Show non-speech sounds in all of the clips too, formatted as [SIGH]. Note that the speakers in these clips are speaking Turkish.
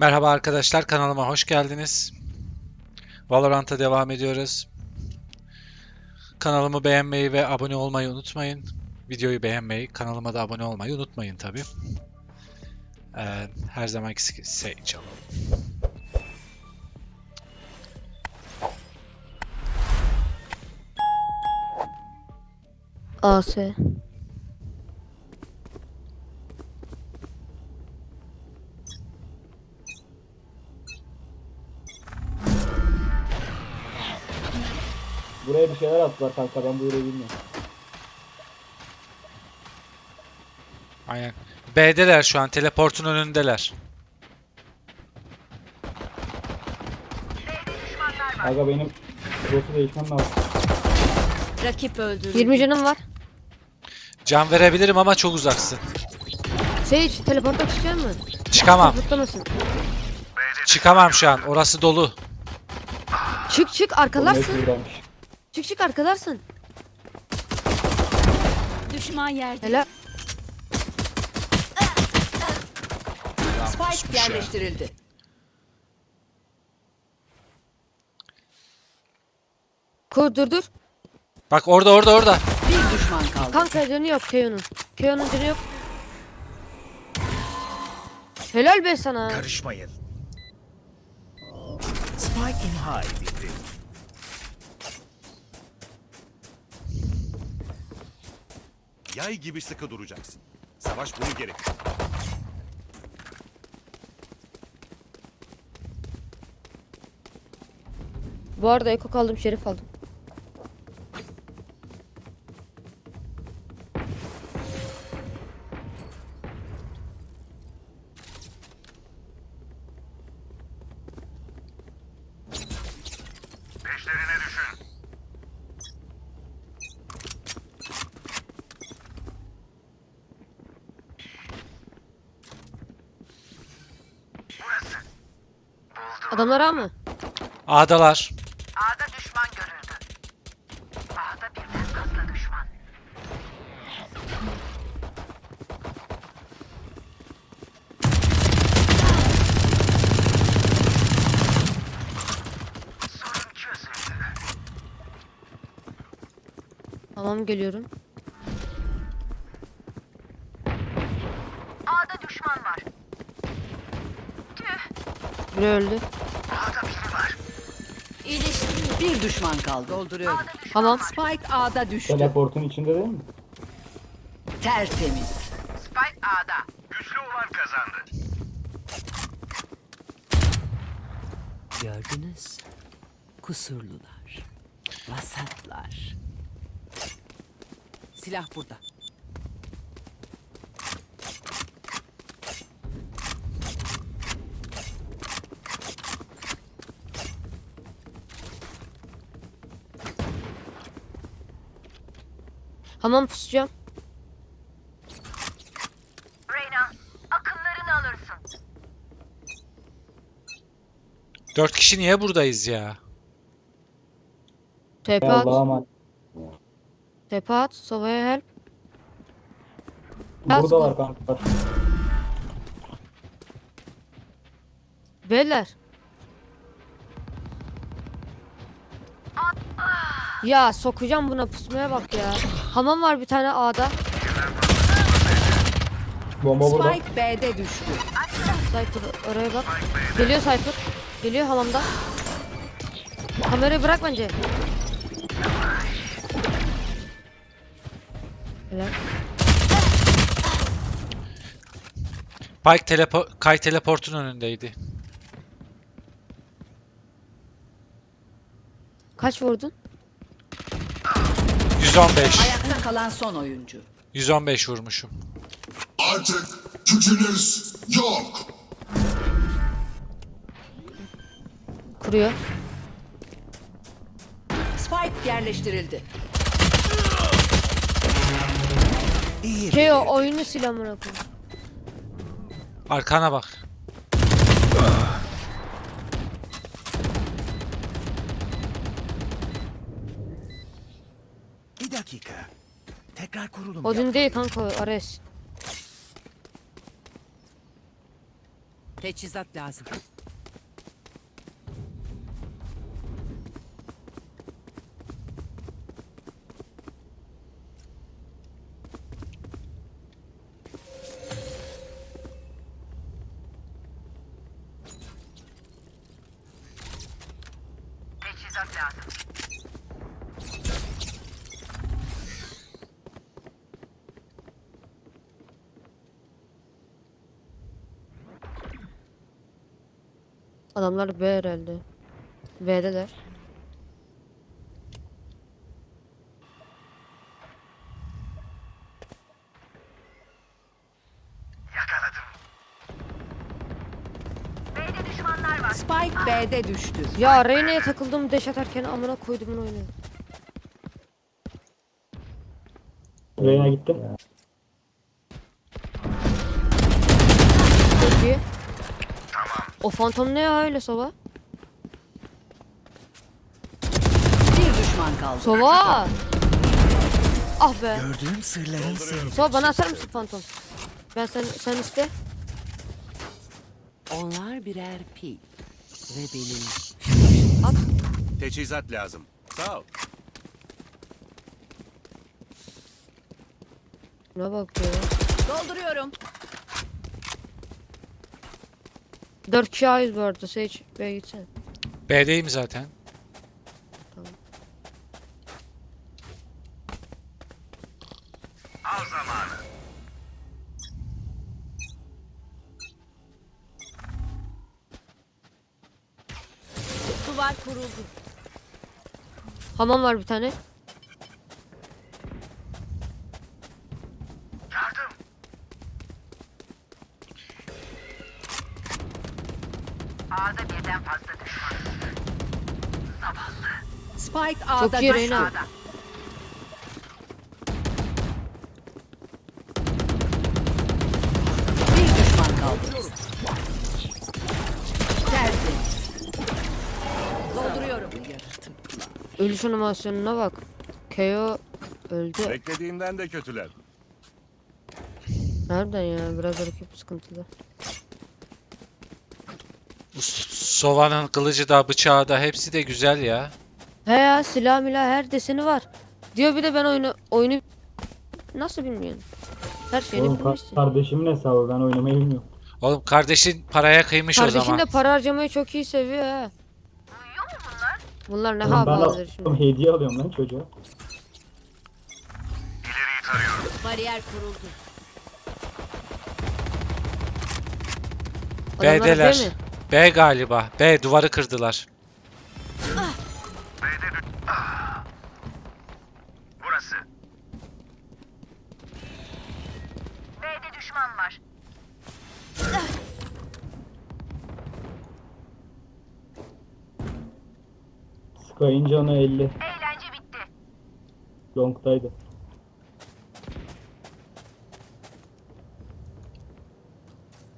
Merhaba arkadaşlar, kanalıma hoş geldiniz. Valorant'a devam ediyoruz. Kanalımı beğenmeyi ve abone olmayı unutmayın. Videoyu beğenmeyi, kanalıma da abone olmayı unutmayın tabii. Ee, her zamanki Sage alalım. AS. Buraya bir şeyler attılar kanka ben bu yere bilmiyorum. Aynen. B'deler şu an, teleportun önündeler. Kanka benim burası değişmem lazım. Rakip öldürüldü. 20 canım var. Can verebilirim ama çok uzaksın. Sage teleporta çıkacak mı? Çıkamam. Zıplamasın. Çıkamam şu an. Orası dolu. Çık çık arkalarsın. Çık çık arkalarsın. Düşman yerde. Helal. Spike yerleştirildi. Kur dur dur. Bak orada orada orada. Bir düşman kaldı. Kanka canı yok Keo'nun. Keo'nun canı yok. Helal be sana. Karışmayın. Spike imha edildi. Yay gibi sıkı duracaksın. Savaş bunu gerektirir. Bu arada Eko kaldım Şerif aldım. Adamlar A mı? A'dalar. A'da düşman görüldü. A'da birden fazla düşman. Sorun çözüldü. Tamam geliyorum. A'da düşman var. Tüh. Biri öldü. Bir düşman kaldı. Dolduruyorum. Tamam. Spike A'da düştü. Teleportun içinde değil mi? Tertemiz. Spike A'da. Güçlü olan kazandı. Gördünüz. Kusurlular. Vasatlar. Silah burada. Hamam pusacağım. Reyna, akıllarını alırsın. Dört kişi niye buradayız ya? TP at. TP. Sova'ya help. Biraz Buradalar kanka. Beyler. Ya sokacağım buna pusmaya bak ya. Hamam var bir tane A'da. Bomba burada. Spike B'de düştü. Cypher oraya bak. Geliyor Cypher. Geliyor hamamda. Kamerayı bırak bence. Helal. Pike telepo Kay teleportun önündeydi. Kaç vurdun? 115. Ayakta kalan son oyuncu. 115 vurmuşum. Artık gücünüz yok. Kuruyor. Spike yerleştirildi. Keo oyunu sil amına koyayım. Arkana bak. Dakika. Tekrar kurulum Odin yap. değil kanka Ares. Teçhizat lazım. Adamlar B herhalde. B'deler. Yakaladım. B'de düşmanlar var. Spike B'de düştü. Ya Reyna'ya takıldım deş atarken amına koydumun oyunu. Reyna gitti. İyi. O fantom ne ya öyle Sova? Bir düşman kaldı. Sova! Ah be. Gördüğüm sırların sırrı. Sova bana atar mısın fantom? Ben sen sen iste. Onlar birer pil. Ve benim At. Teçhizat lazım. Sağ ol. Ne bak ya. Dolduruyorum. 4 kişi A'yız bu arada. Sage B'ye gitsene. B'deyim zaten. Al zamanı. Duvar kuruldu. Hamam var bir tane. A'da birden fazla düşman. Zavallı. Spike A'da Çok iyi. Reyna. Bir düşman kaldı. Geldi. Dolduruyorum. Ölüş animasyonuna bak. KO öldü. Beklediğimden de kötüler. Nereden ya? Biraz hareket sıkıntılı. Bu S- Sova'nın kılıcı da bıçağı da hepsi de güzel ya. He ya silah milah her deseni var. Diyor bir de ben oyunu oyunu nasıl bilmiyorsun? Her şeyini Oğlum ka- bilmişsin. kardeşimin hesabı ben oynamayı bilmiyorum. Oğlum kardeşin paraya kıymış o Kardeşin zaman. de para harcamayı çok iyi seviyor mu bunlar? Bunlar ne Oğlum ben havalıdır şimdi. hediye alıyorum lan çocuğa. Bariyer kuruldu. Adamlar B'deler. B mi? B galiba. B duvarı kırdılar. Burası. B'de düşman var. Sky'ın canı 50. Eğlence bitti. Long'daydı.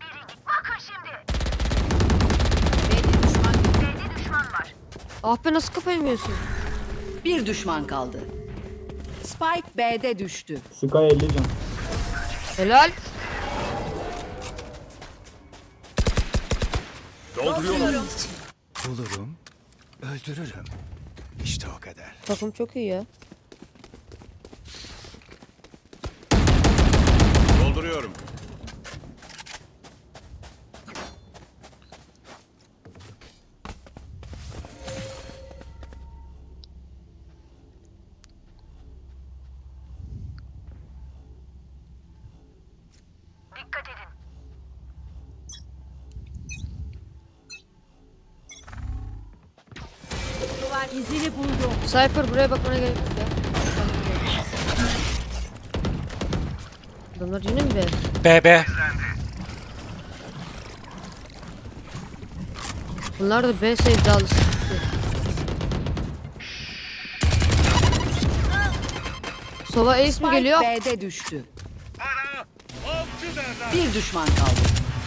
Biri git. Bakın şimdi. B'de düşman B'de düşman var. Ah be nasıl kafayı yemiyorsun? Bir düşman kaldı. Spike B'de düştü. Sky 50 can. Helal. Dolduruyorum. Bulurum, öldürürüm. İşte o kadar. Takım çok iyi ya. İzini buldum. Cypher buraya bakmana gerek yok ya. Adamlar yine mi be? B B. Bunlar da B sevdalısı. Sova Ace mi geliyor? B'de düştü. Bir düşman kaldı.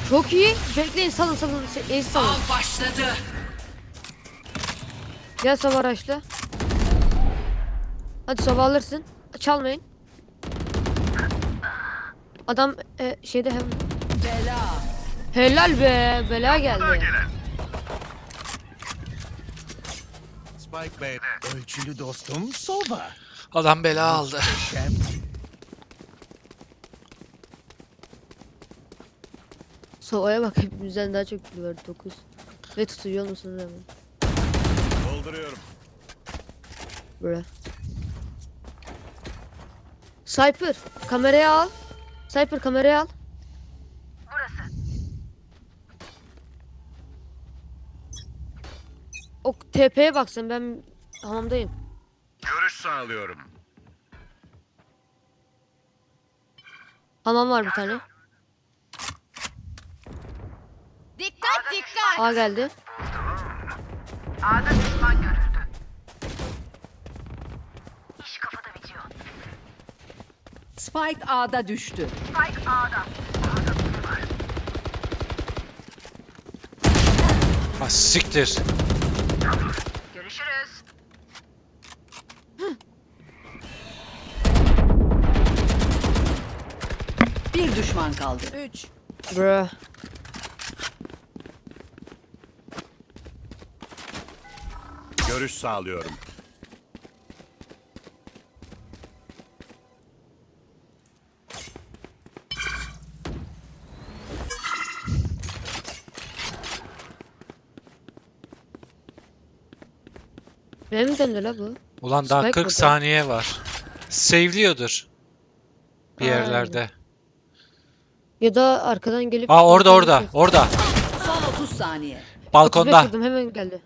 Çok iyi. Bekleyin salın salın. Ace salın. başladı. Gel Sova araçla. Hadi Sova alırsın. Çalmayın. Adam e, şeyde hem Bela. Helal be. Bela geldi. Spike B'de. Ölçülü dostum soba. Adam bela aldı. Şem. Sova'ya bak hepimizden daha çok kill var 9. Ve tutuyor musun hemen? Dolduruyorum. Bre. Cypher kamerayı al. Cypher kamerayı al. Burası. O TP'ye bak sen ben hamamdayım. Görüş sağlıyorum. Hamam var bir tane. Dikkat dikkat. A geldi. A'da düşman görüldü. İş kafada bitiyor. Spike A'da düştü. Spike A'da. Ha siktir. Görüşürüz. Bir düşman kaldı. 3. Bro. Görüş sağlıyorum. Benim mi döndü la bu? Ulan daha Spike 40 burada. saniye var. Save'liyordur. Bir Aynen. yerlerde. Ya da arkadan gelip... Aa orada orada. Orada. Son 30 saniye. 35 Balkonda. vurdum hemen geldi.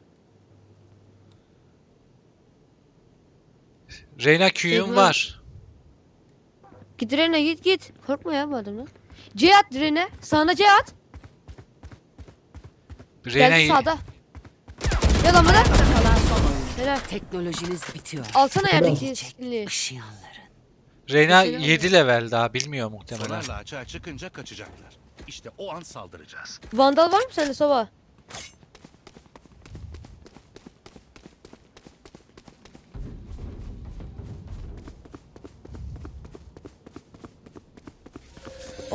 Reyna Q'yum Save'li- var. Git direne git git. Korkma ya bu adamdan. C at direne. Sağına C at. Reyna Geldi sağda. Ya lan bana. Kalan son oyun. Helal. Teknolojiniz bitiyor. Alsana yerdeki. Işıyanların. Reyna Bir şey yok. 7 level daha bilmiyor muhtemelen. Sonarla açığa çıkınca kaçacaklar. İşte o an saldıracağız. Vandal var mı sende Sova?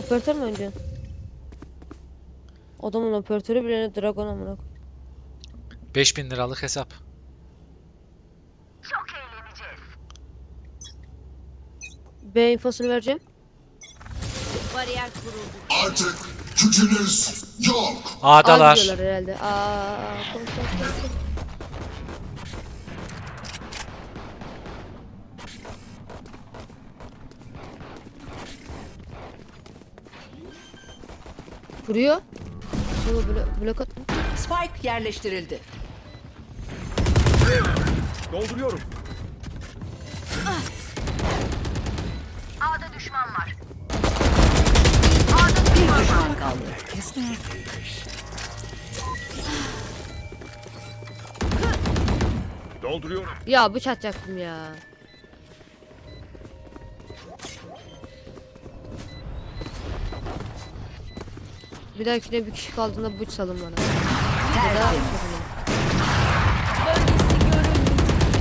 Operatör mü önce? Adamın operatörü bile dragon amına koy- 5000 liralık hesap. Çok eğleneceğiz. B infosunu vereceğim. Bariyer kuruldu. Artık gücünüz yok. A'dalar. gidiyorlar herhalde. Aa, koş, koş, koş, Vuruyor. Sonra blok, blok at. Spike yerleştirildi. Dolduruyorum. A'da düşman var. Bir düşman kaldı. Dolduruyorum. Ya bıç atacaktım ya. Bir dahakine bir kişi kaldığında bıç salın bana. Ya da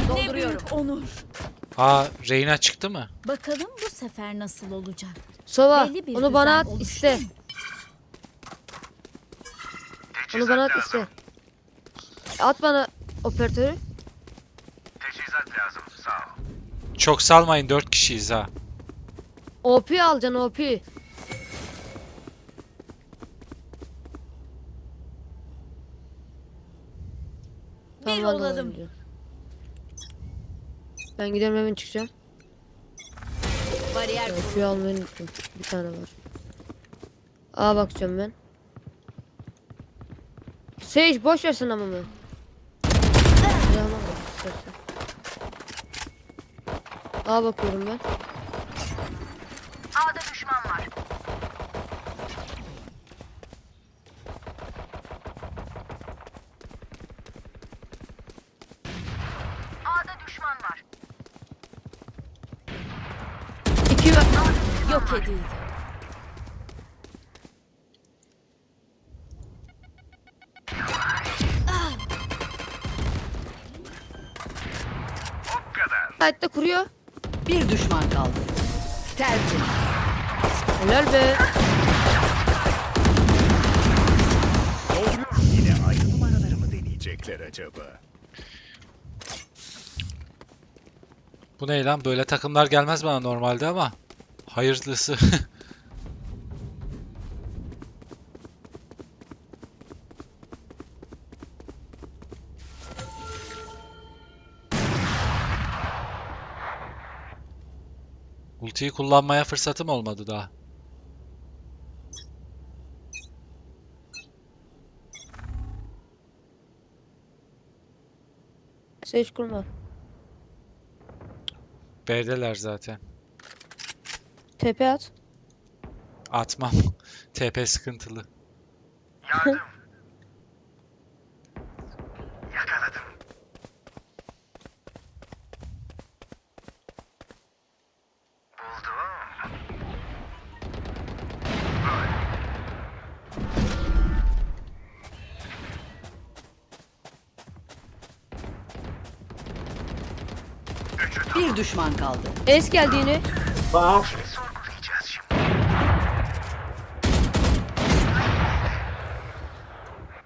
Dolduruyorum. büyük onur. Aa Reyna çıktı mı? Bakalım bu sefer nasıl olacak? Sova Belli bir onu bana at oluştu iste. Onu bana at iste. At bana operatörü. Teçhizat lazım. Sağ ol. Çok salmayın 4 kişiyiz ha. OP alacaksın OP. Bir olalım. oyuncu. Ben gidiyorum hemen çıkacağım. Bariyer OP almayı unuttum. Bir tane var. A bakacağım ben. Sage boş versin ama mı? A bakıyorum ben. Sight'ta kuruyor. Bir düşman kaldı. Tertemiz. Helal be. Yine aynı numaraları mı deneyecekler acaba? Bu ne lan? Böyle takımlar gelmez bana normalde ama. Hayırlısı. [LAUGHS] Ultiyi kullanmaya fırsatım olmadı daha. Sage kurma. B'deler zaten. TP at. Atmam. [LAUGHS] TP sıkıntılı. Yardım. [LAUGHS] düşman kaldı. Ace geldi yine. Bak.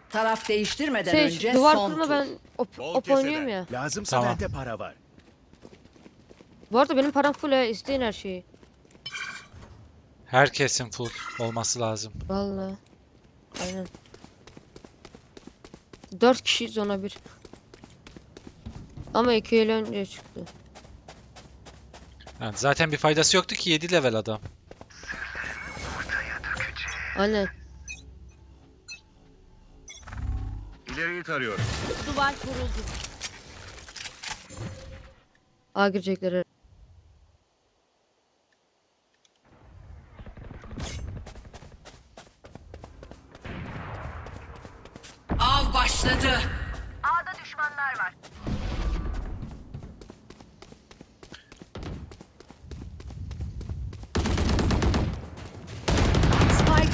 Taraf değiştirmeden Sage önce duvar son kurma tur. ben op, Bol op keseden. oynuyorum ya. Lazımsa Tamam. bende para var. Bu arada benim param full ya. isteyin her şeyi. Herkesin full olması lazım. Vallahi. Aynen. 4 kişi zona 1. Ama 2 el önce çıktı. Yani zaten bir faydası yoktu ki 7 level adam. Aynen. İleriyi tarıyorum. Duvar kuruldu. A girecekler.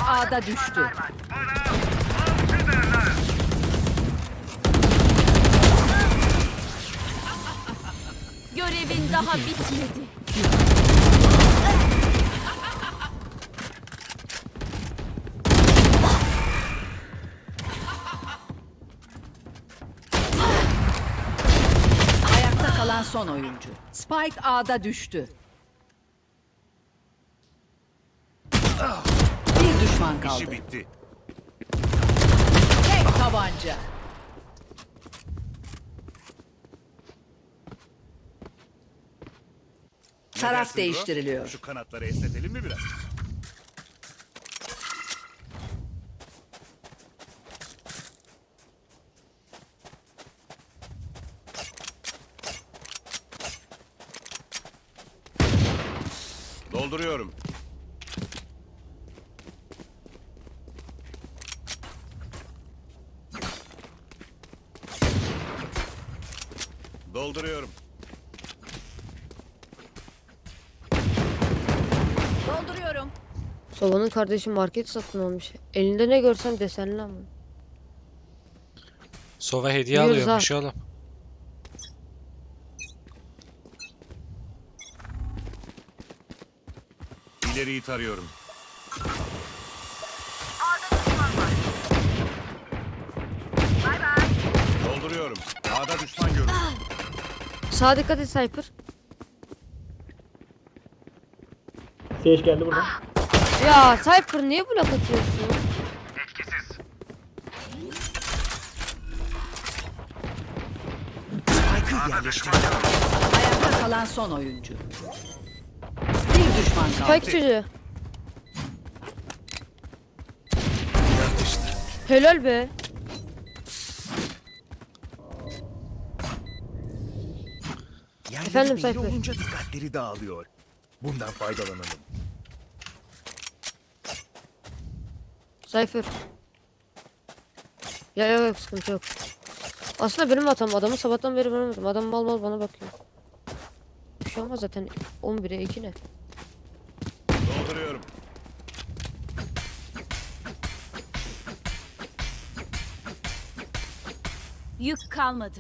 A'da düştü. Görevin daha bitmedi. Ayakta kalan son oyuncu. Spike A'da düştü. Bir düşman kaldı. İşi bitti. Tek tabanca. Ne Taraf dersin bro? değiştiriliyor. Şu kanatları esnetelim mi biraz? Dolduruyorum. Dolduruyorum. Dolduruyorum. Sova'nın kardeşi market satın almış. Elinde ne görsem desenli ama. Sova hediye Biliyoruz ha. alıyormuş oğlum. İleriyi tarıyorum. A'da düşman var. Bay bay. Dolduruyorum. A'da düşman görüldü. Sağa dikkat et Cypher. Sage geldi buradan. Ya Cypher niye blok atıyorsun? Etkisiz. Spike'ı. Ayakta kalan son oyuncu. Bir düşman kaldı. Spike çocuğu. Helal be. Efendim, belli Sayfa. olunca dikkatleri dağılıyor. Bundan faydalanalım. Cypher. Ya yok yok sıkıntı yok. Aslında benim hatam. Adamı sabahtan beri vuramadım. Adam mal mal bana bakıyor. Bir şey olmaz zaten. 11'e 2 ne? Dolduruyorum. Yük kalmadı.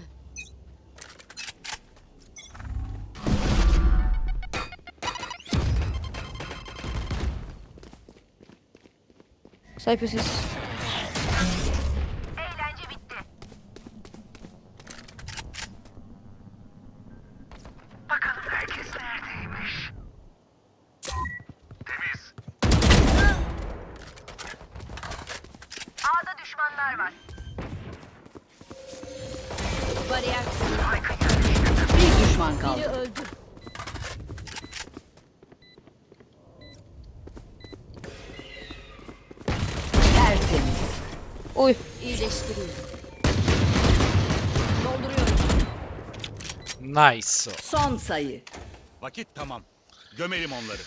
Sayfasız. Eğlence bitti. Bakalım herkes neredeymiş. Temiz. A'da düşmanlar var. Bariyer. Bir düşman kaldı. Biri öldü. Oy. İyileştiriyorum. Dolduruyorum. Nice. Son sayı. Vakit tamam. Gömelim onları.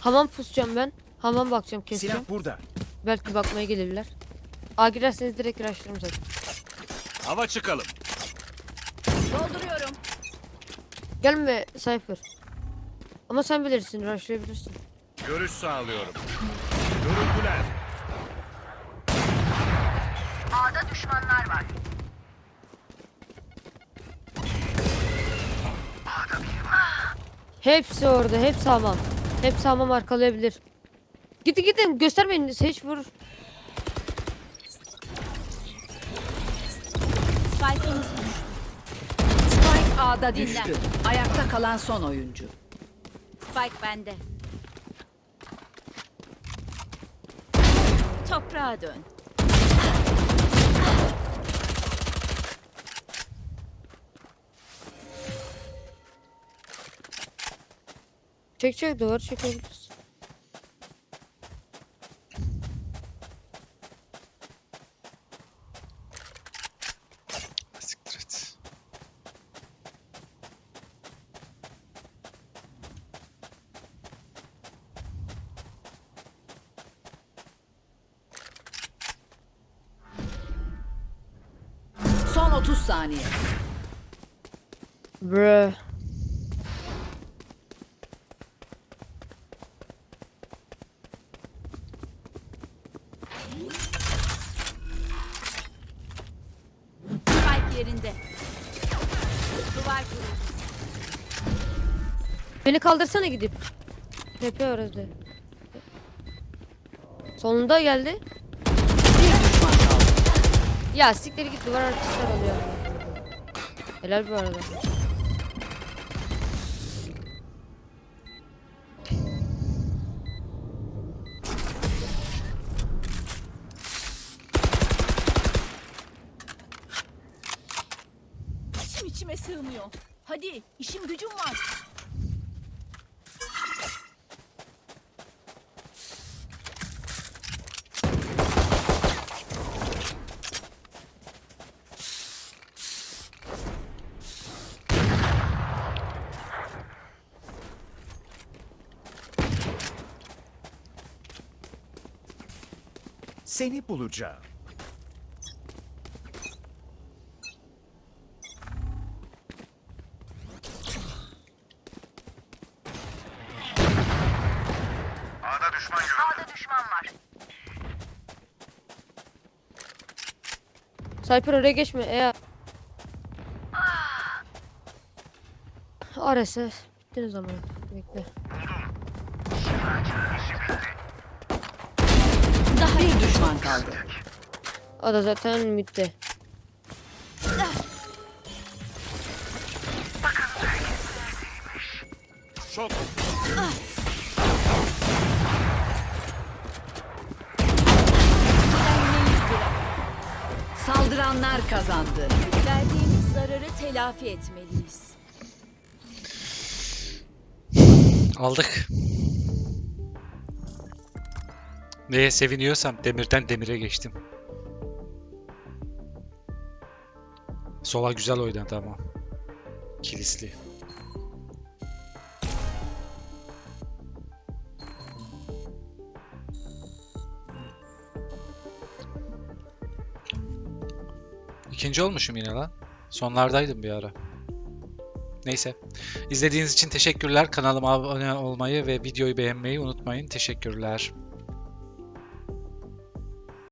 Hamam pusacağım ben. Hamam bakacağım keseceğim. Silah burada. Belki bakmaya gelirler. A girerseniz direkt rushlarım zaten. Hava çıkalım. Dolduruyorum. Gelme Cypher. Ama sen bilirsin rushlayabilirsin. Görüş sağlıyorum. Görüldüler. A'da düşmanlar var. Hepsi orada. Hepsi hamam. Hepsi hamam arkalayabilir. Gidin gidin göstermeyin. Hiç vurur. Spike'ımız düştü. Spike A'da Dinlen. düştü. Ayakta kalan son oyuncu. Spike bende. Toprağa dön. Çek çek duvar çekebilirsin. Beni kaldırsana gidip. TP orada. Sonunda geldi. Ya siktir git duvar arkasından oluyor. Helal bu arada. Seni bulacağım. A'da düşman var. Cypher oraya geçme eğer. Arası bittiniz ama. Bekle. Bir düşman kaldı. O da zaten midde. Şok. Saldıranlar kazandı. Verdiğimiz zararı telafi etmeliyiz. Aldık. Neye seviniyorsam demirden demire geçtim. Sola güzel oynadı ama. Kilisli. İkinci olmuşum yine lan. Sonlardaydım bir ara. Neyse. İzlediğiniz için teşekkürler. Kanalıma abone olmayı ve videoyu beğenmeyi unutmayın. Teşekkürler.